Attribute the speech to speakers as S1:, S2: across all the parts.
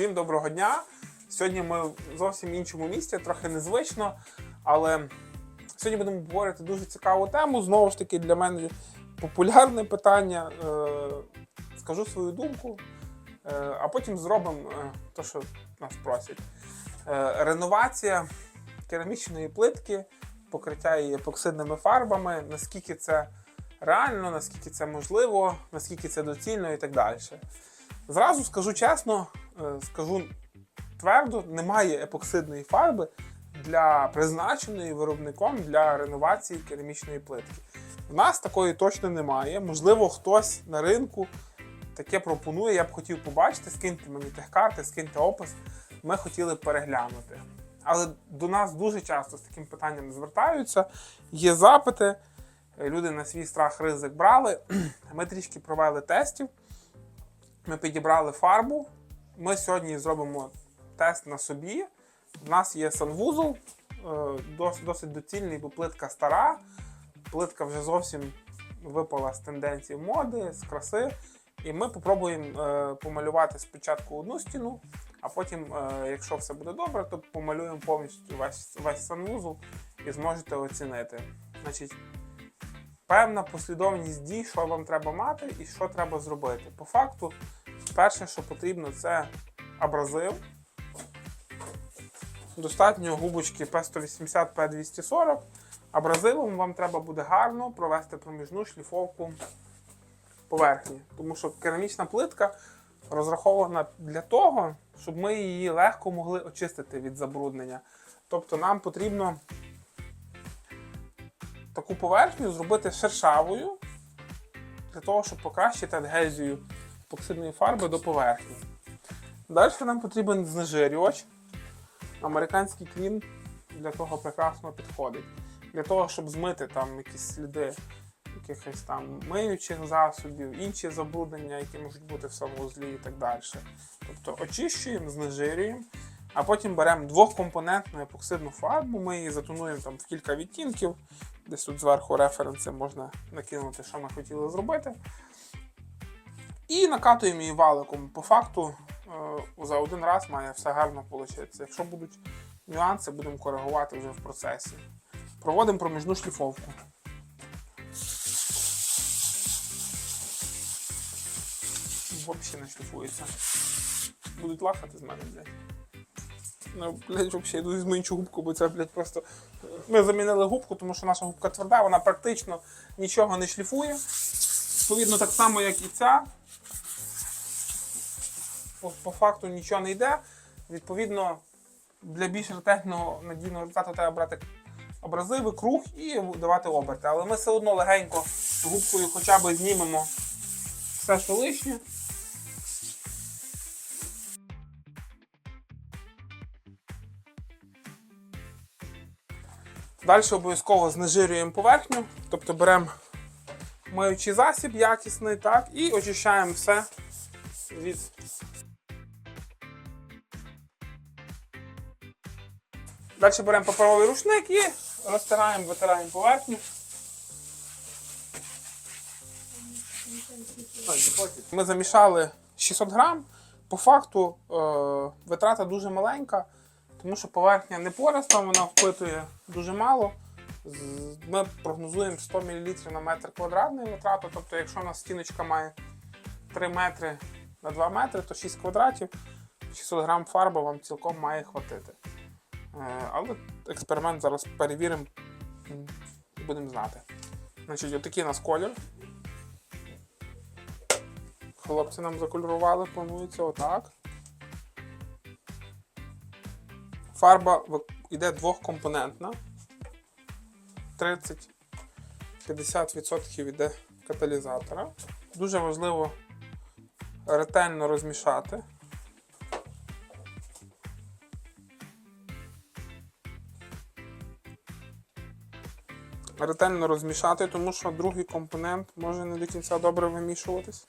S1: Всім доброго дня! Сьогодні ми в зовсім іншому місці, трохи незвично, але сьогодні будемо говорити дуже цікаву тему. Знову ж таки, для мене популярне питання. Е, Скажу свою думку, е, а потім зробимо те, що нас просять. Е, Реновація керамічної плитки, покриття її епоксидними фарбами, наскільки це реально, наскільки це можливо, наскільки це доцільно і так далі. Зразу скажу чесно, скажу твердо, немає епоксидної фарби для призначеної виробником для реновації керамічної плитки. У нас такої точно немає. Можливо, хтось на ринку таке пропонує. Я б хотів побачити, скиньте мені техкарти, скиньте опис. Ми хотіли переглянути. Але до нас дуже часто з таким питанням звертаються. Є запити, е, люди на свій страх ризик брали. Ми трішки провели тестів. Ми підібрали фарбу. Ми сьогодні зробимо тест на собі. У нас є санвузол, е, досить доцільний, бо плитка стара. Плитка вже зовсім випала з тенденції моди, з краси. І ми спробуємо е, помалювати спочатку одну стіну, а потім, е, якщо все буде добре, то помалюємо повністю весь, весь санвузол і зможете оцінити. Значить, певна послідовність дій, що вам треба мати і що треба зробити. По факту, перше, що потрібно, це абразив. Достатньо губочки P180, P240. Абразивом вам треба буде гарно провести проміжну шліфовку поверхні. Тому що керамічна плитка розрахована для того, щоб ми її легко могли очистити від забруднення. Тобто нам потрібно таку поверхню зробити шершавою для того, щоб покращити адгезію епоксидної фарби до поверхні. Далі нам потрібен знежирювач. Американський клін для того прекрасно підходить. Для того, щоб змити там якісь сліди якихось там миючих засобів, інші забруднення, які можуть бути в санвузлі і так далі. Тобто очищуємо, знежирюємо, а потім беремо двохкомпонентну епоксидну фарбу, ми її затонуємо там в кілька відтінків. Десь тут зверху референси можна накинути, що ми хотіли зробити. І накатуємо її валиком. По факту е, за один раз має все гарно вийти. Якщо будуть нюанси, будемо коригувати вже в процесі. Проводимо проміжну шліфовку. Взагалі не шліфується. Будуть лахати з мене, блядь. Ну, блядь, взагалі, йду візьму іншу губку, бо це, блядь, просто. Ми замінили губку, тому що наша губка тверда, вона практично нічого не шліфує. Відповідно, так само, як і ця. По, по факту нічого не йде. Відповідно, для більш ретельного надійного результату треба брати абразиви, круг і давати оберти. Але ми все одно легенько губкою хоча б знімемо все, що лишнє. Далі обов'язково знежирюємо поверхню, тобто беремо миючий засіб якісний, так, і очищаємо все від. Далі беремо паперовий рушник і розтираємо, витираємо поверхню. Ми замішали 600 грам. По факту е, витрата дуже маленька, тому що поверхня не пориста, вона впитує дуже мало. Ми прогнозуємо 100 мл на метр квадратний витрату. Тобто, якщо у нас стіночка має 3 метри на 2 метри, то 6 квадратів, 600 грам фарби вам цілком має хватити. Е, Але експеримент зараз перевіримо і будемо знати. Значить, отакий у нас колір. Хлопці нам закольорували, планується отак. Фарба йде двохкомпонентна. 30-50% йде каталізатора. Дуже важливо ретельно розмішати. Ретельно розмішати, тому що другий компонент може не до кінця добре вимішуватись.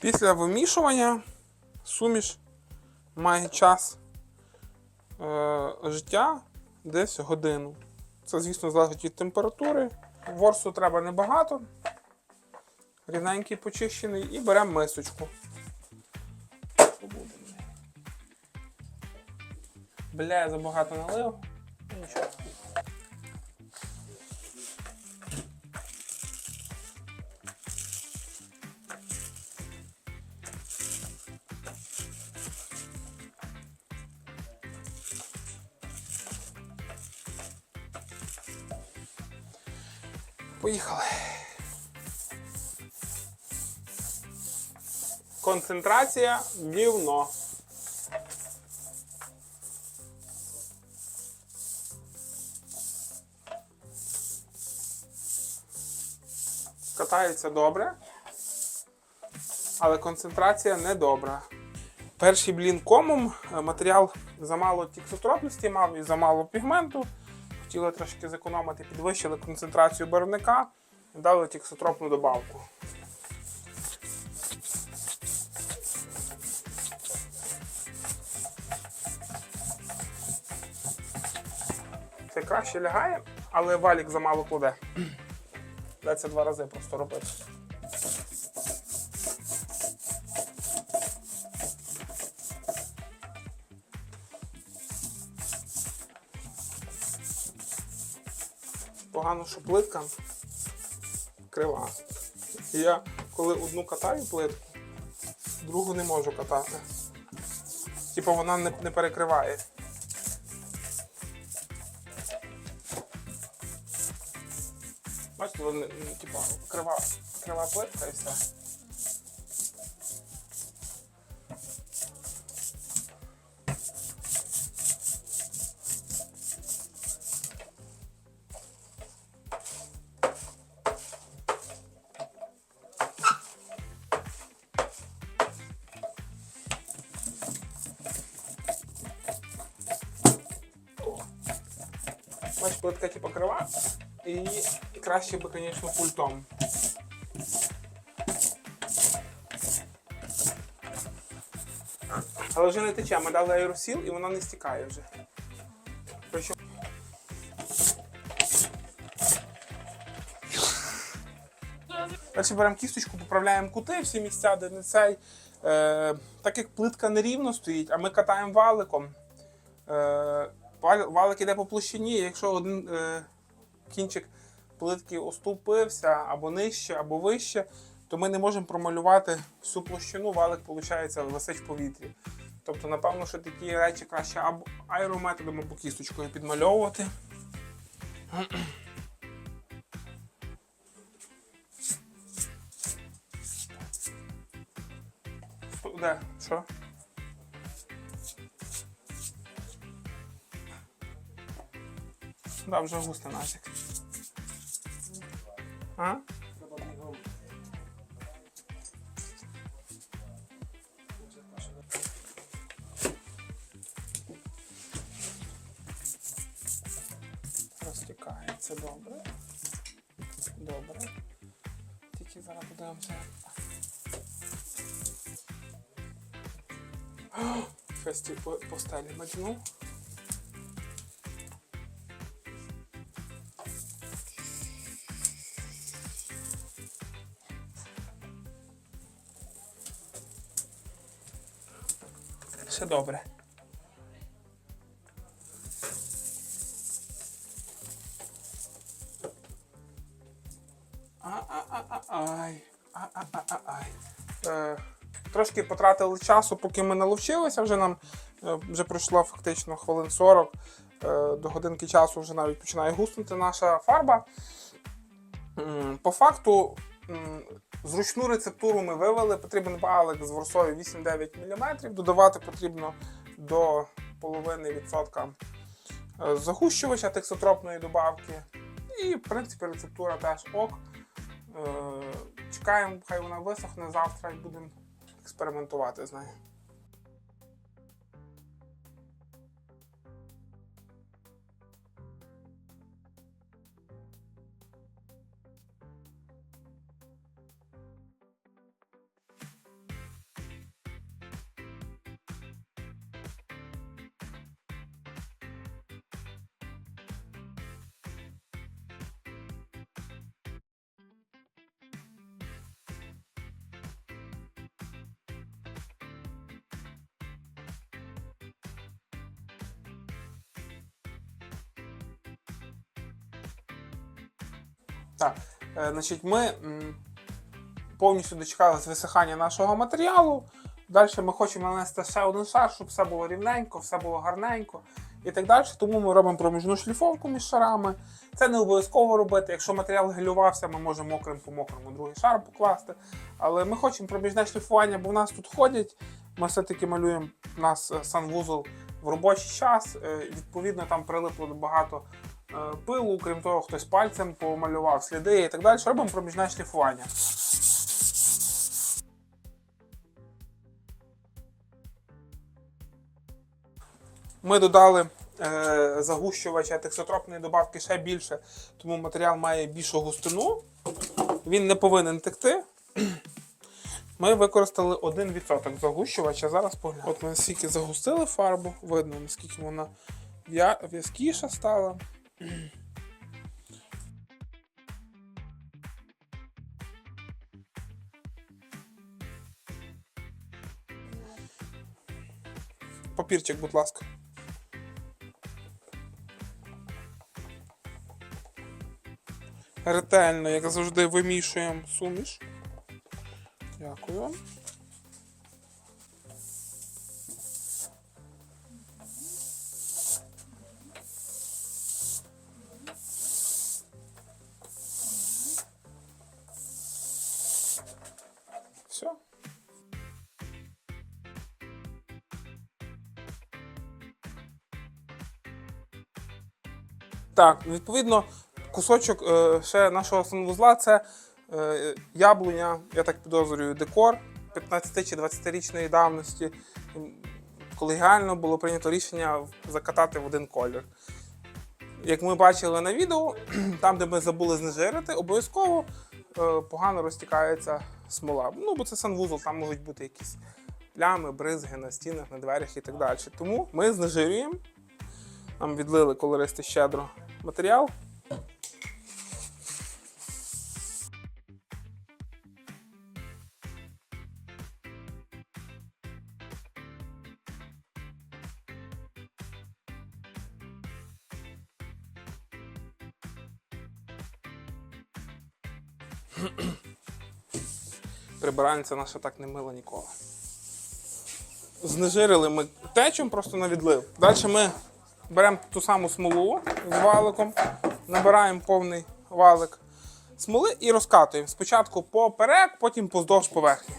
S1: Після вимішування суміш має час е, життя десь годину. Це, звісно, залежить від температури, Ворсу треба небагато. Рівненький почищений. І беремо мисочку. Бля, я забагато налив. Нічого. Поїхали. Концентрація гівно. Катається добре, але концентрація не добра. Перший блін комом е, матеріал замало тіксотропності мав і замало пігменту. Хотіли трошки зекономити, підвищили концентрацію барвника і дали тіксотропну добавку. Це краще лягає, але валік замало кладе. Це два рази просто робити. Погано, що плитка крива. Я коли одну катаю плитку, другу не можу катати. Типу вона не, не перекриває. Типу, крива, крива плитка і все. Краще би, звісно, пультом. Але вже не тече, ми дали аеросіл і вона не стікає вже. Далі беремо кісточку, поправляємо кути, всі місця, де не цей. Е, так як плитка нерівно стоїть, а ми катаємо валиком. Е, валик іде по площині, якщо один е, кінчик плитки оступився або нижче, або вище, то ми не можемо промалювати всю площину, валик, виходить, висить в повітрі. Тобто, напевно, що такі речі краще або аерометодом, або кісточкою підмальовувати. Де? Що? Да, вже густо назик. А? Розтікається добре. Добре. Тільки зараз подивимося. Ті по, по стелі мадьнув. Добре. Ай. Ай. Е, трошки потратили часу, поки ми наловчилися. Вже нам е, вже пройшло фактично хвилин 40. Е, до годинки часу вже навіть починає гуснути наша фарба. По факту, зручну рецептуру ми вивели. Потрібен валик з ворсою 8-9 мм. Додавати потрібно до половини відсотка е, загущувача тексотропної добавки. І, в принципі, рецептура теж ок. Е, Чекаємо, хай вона висохне завтра і будемо експериментувати з нею. Так, е, значить, ми повністю дочекалися висихання нашого матеріалу. Далі ми хочемо нанести ще один шар, щоб все було рівненько, все було гарненько і так далі. Тому ми робимо проміжну шліфовку між шарами. Це не обов'язково робити. Якщо матеріал гелювався, ми можемо мокрим по мокрому другий шар покласти. Але ми хочемо проміжне шліфування, бо в нас тут ходять. Ми все-таки малюємо у нас е, санвузол в робочий час. Е, Відповідно, там прилипло багато пилу, крім того, хтось пальцем помалював сліди і так далі. Робимо проміжне шліфування. Ми додали е, загущувача тексотропної добавки ще більше, тому матеріал має більшу густину. Він не повинен текти. Ми використали 1% загущувача. Зараз поглянемо. От ми наскільки загустили фарбу, видно, наскільки вона в'язкіша стала. Папірчик, будь ласка. Ретельно, як завжди, вимішуємо суміш. Дякую. Так, відповідно, кусочок е, ще нашого санвузла це е, яблуня, я так підозрюю, декор 15 чи 20-річної давності. Колегіально було прийнято рішення закатати в один колір. Як ми бачили на відео, там, де ми забули знежирити, обов'язково е, погано розтікається смола. Ну, бо це санвузол, там можуть бути якісь плями, бризги на стінах, на дверях і так далі. Тому ми знежирюємо. Нам відлили колористи щедро матеріал. Прибиральниця наша так не мила ніколи. Знежирили ми течем просто на відлив. Далі ми беремо ту саму смолу з валиком, набираємо повний валик смоли і розкатуємо. Спочатку поперек, потім поздовж поверхні.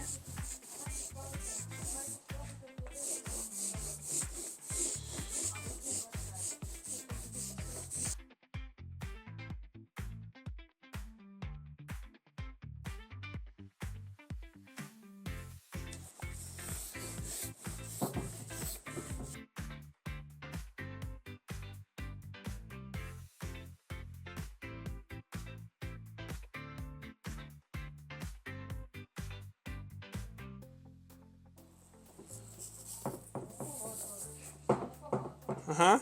S1: Ага.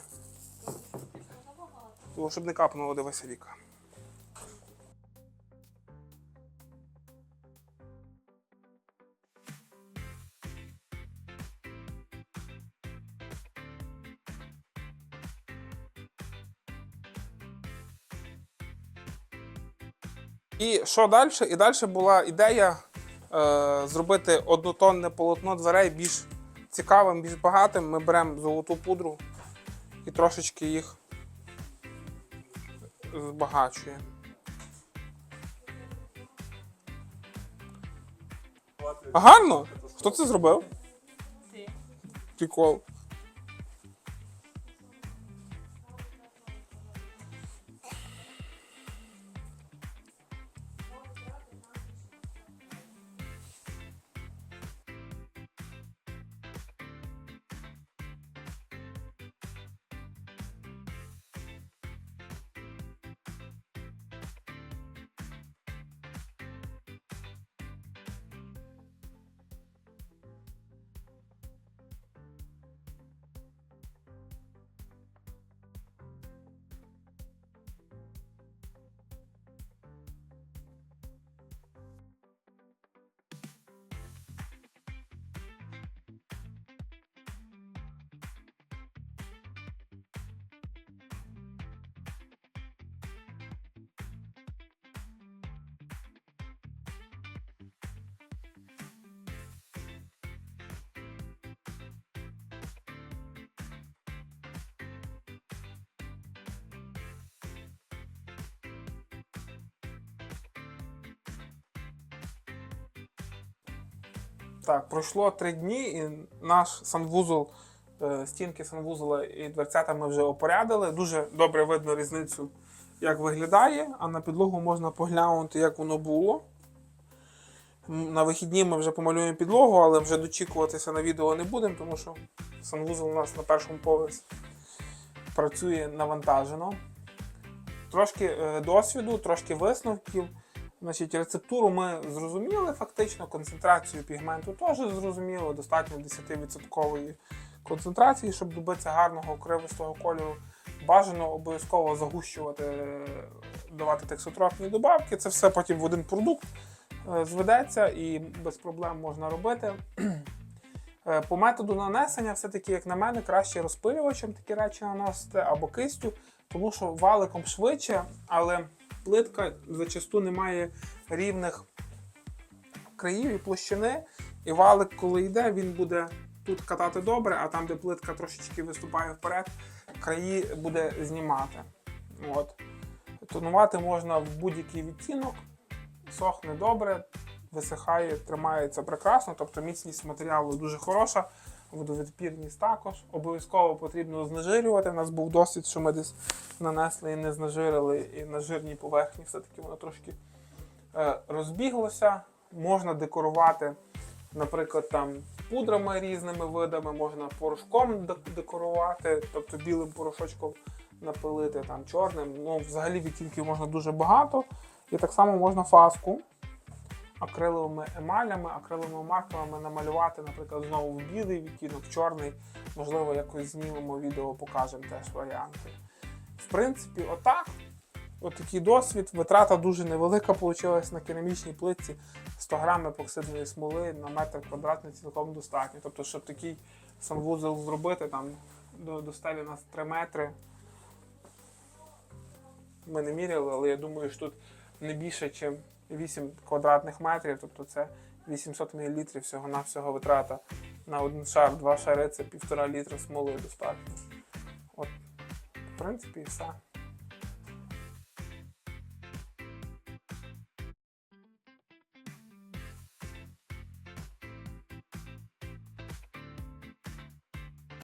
S1: Тому, щоб не капнуло до Василіка. І що далі? І далі була ідея е, зробити однотонне полотно дверей більш цікавим, більш багатим. Ми беремо золоту пудру і трошечки їх збагачує. Гарно? Хто це зробив?
S2: Ти.
S1: Прикол. Так, пройшло три дні, і наш санвузол, е, стінки санвузола і дверцята ми вже опорядили. Дуже добре видно різницю, як виглядає, а на підлогу можна поглянути, як воно було. На вихідні ми вже помалюємо підлогу, але вже дочікуватися на відео не будемо, тому що санвузол у нас на першому поверсі працює навантажено. Трошки е, досвіду, трошки висновків. Значить, рецептуру ми зрозуміли фактично, концентрацію пігменту теж зрозуміли, достатньо 10% концентрації, щоб добитися гарного кривистого кольору. Бажано обов'язково загущувати, е, давати тексотропні добавки. Це все потім в один продукт е, зведеться і без проблем можна робити. Е, По методу нанесення, все-таки, як на мене, краще розпилювачем такі речі наносити або кистю, тому що валиком швидше, але плитка зачасту не має рівних країв і площини. І валик, коли йде, він буде тут катати добре, а там, де плитка трошечки виступає вперед, краї буде знімати. От. Тонувати можна в будь-який відтінок, сохне добре, висихає, тримається прекрасно, тобто міцність матеріалу дуже хороша, водовідпірність також. Обов'язково потрібно знежирювати. У нас був досвід, що ми десь нанесли і не знежирили, і на жирній поверхні все-таки воно трошки е, розбіглося. Можна декорувати, наприклад, там пудрами різними видами, можна порошком декорувати, тобто білим порошочком напилити, там чорним. Ну, взагалі відтінків можна дуже багато. І так само можна фаску акриловими емалями, акриловими маркерами намалювати, наприклад, знову в білий відтінок, чорний. Можливо, якось знімемо відео, покажемо теж варіанти. В принципі, отак. От такий досвід. Витрата дуже невелика вийшла на керамічній плитці. 100 грам епоксидної смоли на метр квадратний цілком достатньо. Тобто, щоб такий санвузол зробити, там до, до стелі у нас 3 метри. Ми не міряли, але я думаю, що тут не більше, ніж 8 квадратних метрів, тобто це 800 мл всього-навсього витрата на один шар, два шари це півтора літра смоли достатньо. От, в принципі, і все.